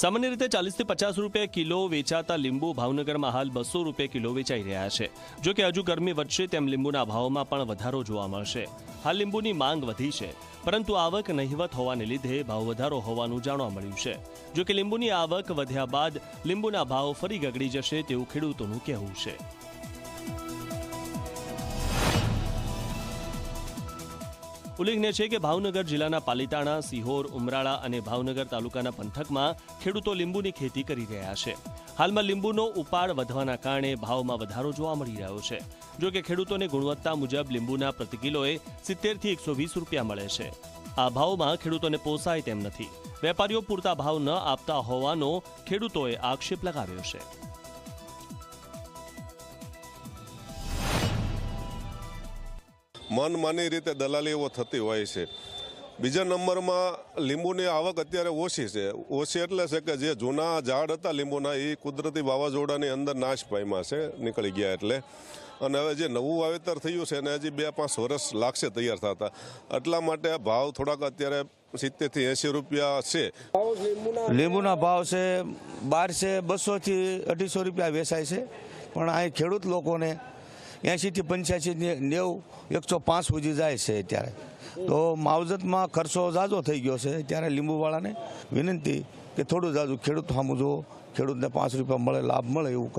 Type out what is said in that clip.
સામાન્ય રીતે ચાલીસથી પચાસ રૂપિયા કિલો વેચાતા લીંબુ ભાવનગરમાં હાલ બસો રૂપિયા કિલો વેચાઈ રહ્યા છે. જો કે હજુ ગરમી વધશે તેમ લીંબુના ભાવમાં પણ વધારો જોવા મળશે. હાલ લીંબુની માંગ વધી છે, પરંતુ આવક નહિવત હોવાને લીધે ભાવ વધારો હોવાનું જાણવા મળ્યું છે. જો કે લીંબુની આવક વધ્યા બાદ લીંબુના ભાવ ફરી ગગડી જશે તેવું ખેડૂતોનું કહેવું છે. ઉલ્લેખનીય છે કે ભાવનગર જિલ્લાના પાલિતાણા, સિહોર, ઉમરાળા અને ભાવનગર તાલુકાના પંથકમાં ખેડૂતો લીંબુની ખેતી કરી રહ્યા છે. હાલમાં લીંબુનો ઉપાડ વધવાના કારણે ભાવમાં વધારો જોવા મળી રહ્યો છે. જો કે ખેડૂતોને ગુણવત્તા મુજબ લીંબુના પ્રતિ કિલોએ સિત્તેરથી એકસો વીસ રૂપિયા મળે છે. આ ભાવમાં ખેડૂતોને પોસાય તેમ નથી. વેપારીઓ પૂરતા ભાવ ન આપતા હોવાનો ખેડૂતોએ આક્ષેપ લગાવ્યો છે. મનમાની રીતે દલાલી એવો થતી હોય છે. બીજા નંબરમાં લીંબુની આવક અત્યારે ઓછી છે. ઓછી એટલે છે કે જે જૂના ઝાડ હતા લીંબુના, એ કુદરતી વાવાઝોડાની અંદર નાશ પામ્યા છે, નીકળી ગયા એટલે. અને હવે જે નવું વાવેતર થયું છે, એને હજી બે પાંચ વર્ષ લાગશે તૈયાર થતા. એટલા માટે ભાવ થોડાક અત્યારે સિત્તેરથી એંસી રૂપિયા છે. લીંબુના ભાવ છે બારસે બસોથી અઢીસો રૂપિયા વેચાય છે. પણ અહીં ખેડૂત લોકોને એંશીથી પંચ્યાસી નેવું, એકસો પાંચ સુધી જાય છે અત્યારે. તો માવજતમાં ખર્ચો ઝાઝો થઈ ગયો છે. ત્યારે લીંબુવાળાને વિનંતી કે થોડું ઝાઝું ખેડૂત સામું જુઓ. ખેડૂતને પાંચ રૂપિયા મળે, લાભ મળે એવું